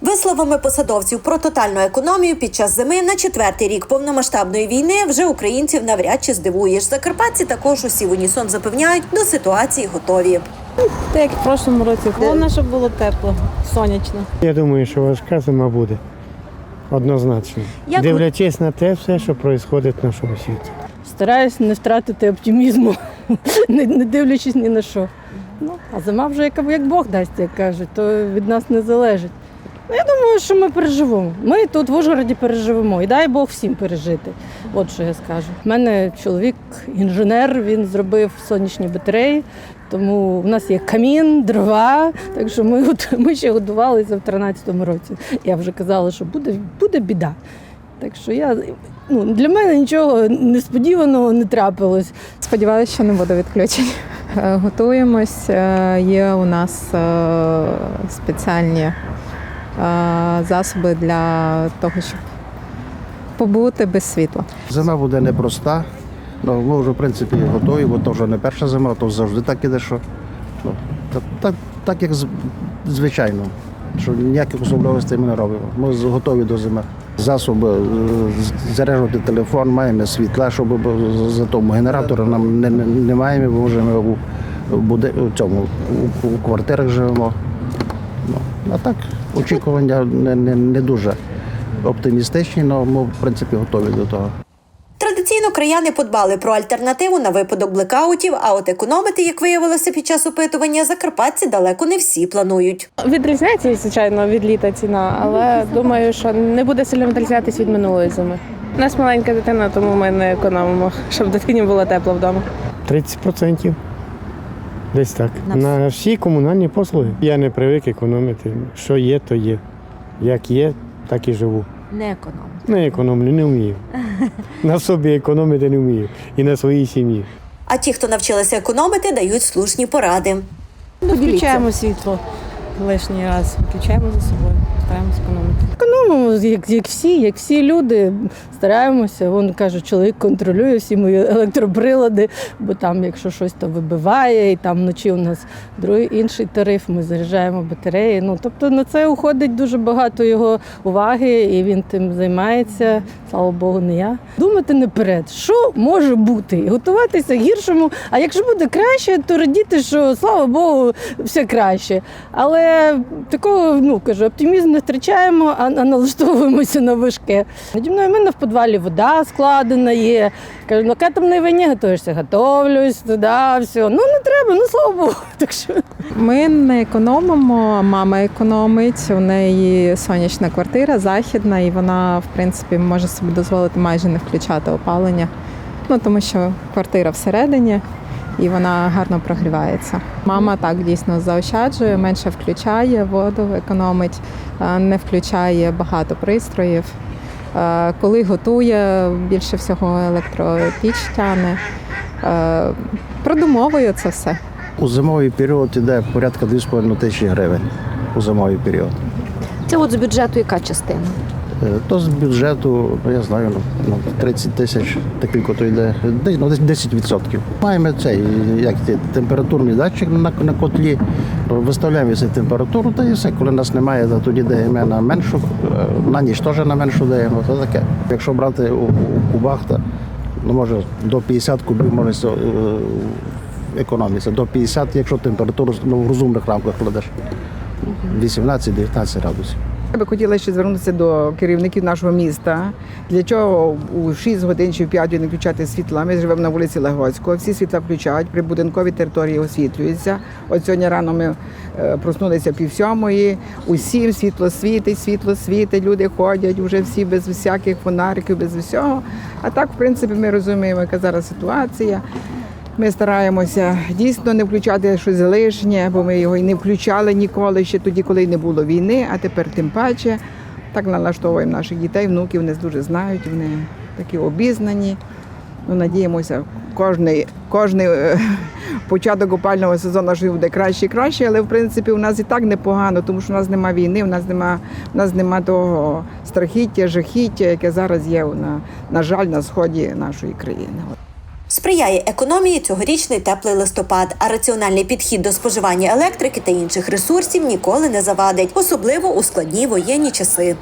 Висловами посадовців про тотальну економію під час зими на четвертий рік повномасштабної війни вже українців навряд чи здивуєш. Закарпатці також усі в унісон запевняють, до ситуації готові. Так як в прошлому році холодно, щоб було тепло, сонячно. Я думаю, що важка зима буде. Однозначно. Як Дивлячись на те все, що відбувається в нашому світі. Стараюсь не втратити оптимізму, не, не дивлячись ні на що. Ну, а зима вже як, як Бог дасть, як кажуть, то від нас не залежить. Ну, я думаю, що ми переживемо. Ми тут в Ужгороді переживемо. І дай Бог всім пережити. От що я скажу. У мене чоловік інженер, він зробив сонячні батареї, тому в нас є камін, дрова. Так що ми, ми ще годувалися в 13-му році. Я вже казала, що буде, буде біда. Так що я ну, для мене нічого несподіваного не трапилось. Сподіваюся, що не буде відключень. Е, Готуємось. Е, Є у нас е, спеціальні засоби для того, щоб побути без світла. Зима буде непроста. Ну, ми вже в принципі готові, бо то вже не перша зима, то завжди так іде, що ну, та- так, так як звичайно, що ніяких особливостей ми не робимо. Ми готові до зими. Засоби е, заряджувати телефон, маємо світла, щоб за тому генератора нам не, не, не маємо, бо вже ми у, буде, у цьому у, у квартирах живемо. Ну, а так, очікування не, не, не дуже оптимістичні, але ми в принципі готові до того. Традиційно краяни подбали про альтернативу на випадок блекаутів, а от економити, як виявилося під час опитування, закарпатці далеко не всі планують. Відрізняється, звичайно, від літа ціна, але думаю, що не буде сильно відрізнятися від минулої зими. У нас маленька дитина, тому ми не економимо, щоб дитині було тепло вдома. 30%. Десь так. На всі комунальні послуги. Я не привик економити. Що є, то є. Як є, так і живу. Не економ. Не економлю, не вмію. На собі економити не вмію. І на своїй сім'ї. А ті, хто навчилися економити, дають слушні поради. Включаємо світло лишній раз, включаємо за собою, стараємося економити. Економимо, як, як всі, як всі люди, стараємося. Вон каже, чоловік контролює всі мої електроприлади, бо там, якщо щось то вибиває, і там вночі у нас другий інший тариф, ми заряджаємо батареї. Ну тобто на це уходить дуже багато його уваги, і він тим займається. Слава Богу, не я. Думати наперед, що може бути, і готуватися гіршому. А якщо буде краще, то радіти, що слава Богу, все краще. Але такого, ну кажу, оптимізм не втрачаємо, а, а налаштовуємося на важке. Наді мною в мене в підвалі вода складена є. Кажу, ну яка там не вині, готуєшся, готовлюсь, туди, все. Ну не треба, ну слава Богу. Так що Ми не економимо, мама економить. У неї сонячна квартира західна, і вона, в принципі, може собі дозволити майже не включати опалення. Ну тому що квартира всередині і вона гарно прогрівається. Мама так дійсно заощаджує, менше включає воду, економить, е, не включає багато пристроїв. Е, Коли готує, більше всього електропіч тяне. Е, Продумовує це все. У зимовий період йде порядка 2,5 тисячі гривень у зимовий період. Це от з бюджету яка частина? Е, То з бюджету, ну я знаю, ну, ну 30 тисяч такий то йде, десь ну, десь 10%. Маємо цей як температурний датчик на, на котлі, виставляємо цю температуру, та і все. Коли нас немає, то тоді даємо на меншу, е, на ніч теж на меншу даємо. То таке. Якщо брати у, у кубах, то ну, може до 50 кубів може це, е. До 50, якщо температуру ну, в розумних рамках кладеш. 18-19 градусів. Я би хотіла ще звернутися до керівників нашого міста. Для чого у 6 годин чи в 5 не включати світла? Ми живемо на вулиці Легоцького, всі світла включають, прибудинкові території освітлюються. От сьогодні рано ми е, проснулися пів сьомої, усім світло світить, світло світить, люди ходять вже всі без всяких фонариків, без всього. А так, в принципі, ми розуміємо, яка зараз ситуація. Ми стараємося дійсно не включати щось лишнє, бо ми його і не включали ніколи ще тоді, коли не було війни, а тепер тим паче. Так налаштовуємо наших дітей, внуків вони дуже знають, вони такі обізнані. Ну, надіємося, кожний, кожний е, початок опального сезону що буде краще і краще, але в принципі у нас і так непогано, тому що у нас немає війни, у нас нема, у нас нема того страхіття, жахіття, яке зараз є на, на жаль на сході нашої країни. Сприяє економії цьогорічний теплий листопад, а раціональний підхід до споживання електрики та інших ресурсів ніколи не завадить, особливо у складні воєнні часи.